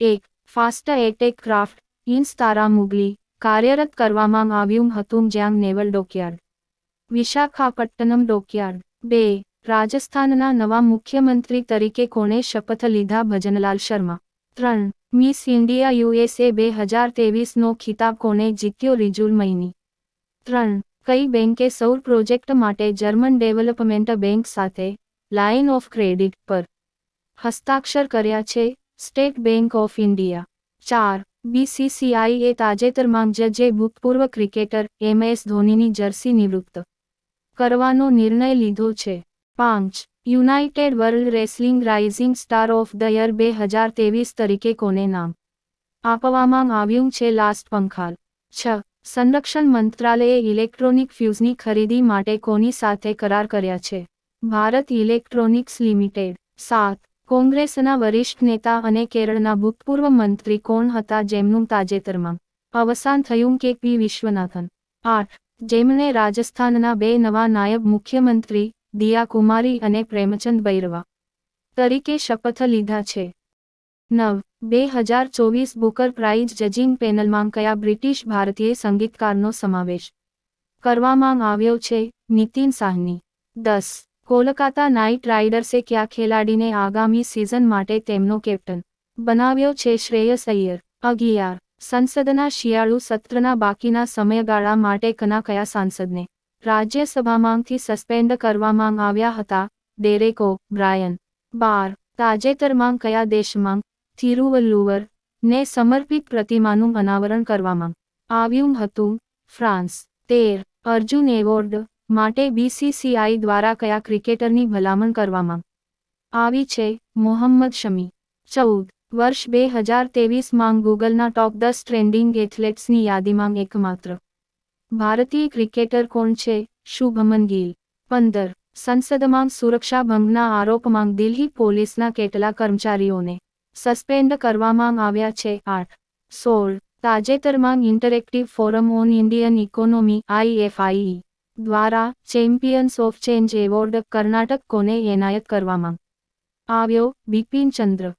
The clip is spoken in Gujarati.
એક, ફાસ્ટ એટેક ક્રાફ્ટ ઇન્સ તારા મુગલી, કાર્યરત કરવામાં આવ્યું હતું જ્યાં નેવલ ડોકયાર્ડ. વિશાખાપટ્ટનમ ડોકયાર્ડ. બે, રાજસ્થાનના નવા મુખ્યમંત્રી તરીકે કોણે શપથ લીધા ભજનલાલ શર્મા? ત્રણ, મિસ ઇન્ડિયા યુએસએ બે હજાર તેવીસનો ખિતાબ કોણે જીત્યો રિજુલ મૈની? ત્રણ, કઈ બેંકે સૌર પ્રોજેક્ટ માટે જર્મન ડેવલપમેન્ટ બેંક સાથે લાઇન ઓફ ક્રેડિટ પર હસ્તાક્ષર કર્યા છે? સ્ટેટ બેંક ઓફ ઇન્ડિયા ચાર. બીસીસીઆઈએ તાજેતરમાં જ જે ભૂતપૂર્વ ક્રિકેટર એમએસ ધોનીની જર્સી નિવૃત્ત કરવાનો નિર્ણય લીધો છે. પાંચ. United World Wrestling rising star of the year બે હજાર તેવીસ તરીકે કોને નામ? આપવામાં આવ્યું છે લાસ્ટ પંખાલ. છ. સંરક્ષણ મંત્રાલયે ઇલેક્ટ્રોનિક ફ્યુઝની ખરીદી માટે કોની સાથે કરાર કર્યા છે? Bharat electronics limited. સાત. કોંગ્રેસના વરિષ્ઠ નેતા અને કેરળના ભૂતપૂર્વ મંત્રી કોણ હતા જેમનું તાજેતરમાં અવસાન થયું કે પી. વિશ્વનાથન? આઠ. જેમણે રાજસ્થાનના બે નવા નાયબ મુખ્યમંત્રી દિયા કુમારી અને પ્રેમચંદ બૈરવા તરીકે શપથ લીધા છે. નવ. બે હજાર ચોવીસ બુકર પ્રાઇઝ જજિંગ પેનલમાં કયા બ્રિટિશ ભારતીય સંગીતકારનો સમાવેશ કરવામાં આવ્યો છે? નીતિન સાહની. દસ. કોલકાતા નાઇટ રાઇડર્સે કયા ખેલાડીને આગામી સિઝન માટે તેમનો કેપ્ટન બનાવ્યો છે શ્રેયસ અય્યર, અગિયાર, સંસદના શિયાળુ સત્રના બાકીના સમયગાળા માટે કના કયા સાંસદને રાજ્યસભામાંથી સસ્પેન્ડ કરવામાં આવ્યા હતા ડેરેકો બ્રાયન, બાર, તાજેતરમાં કયા દેશમાં થિરુવલ્લુવર ને સમર્પિત પ્રતિમાનું અનાવરણ કરવામાં આવ્યું હતું, ફ્રાન્સ, તેર, અર્જુન એવોર્ડ માટે બીસીસીઆઈ દ્વારા કયા ક્રિકેટરની ભલામણ કરવામાં આવી છે? મોહમ્મદ શમી, ચૌદ, વર્ષ બે હજાર તેવીસમાં ગૂગલના ટોપ દસ ટ્રેન્ડિંગ એથ્લેટ્સની યાદીમાં એકમાત્ર ભારતીય ક્રિકેટર કોણ છે? શુભમન ગિલ, પંદર, સંસદમાં સુરક્ષા ભંગના આરોપમાં દિલ્હી પોલીસના કેટલા કર્મચારીઓને સસ્પેન્ડ કરવામાં આવ્યા છે. આઠ, સોળ, તાજેતરમાં interactive forum on Indian economy IFI દ્વારા champions of change award Karnataka કોને એનાયત કરવામાં આવ્યો? બિપિન ચંદ્ર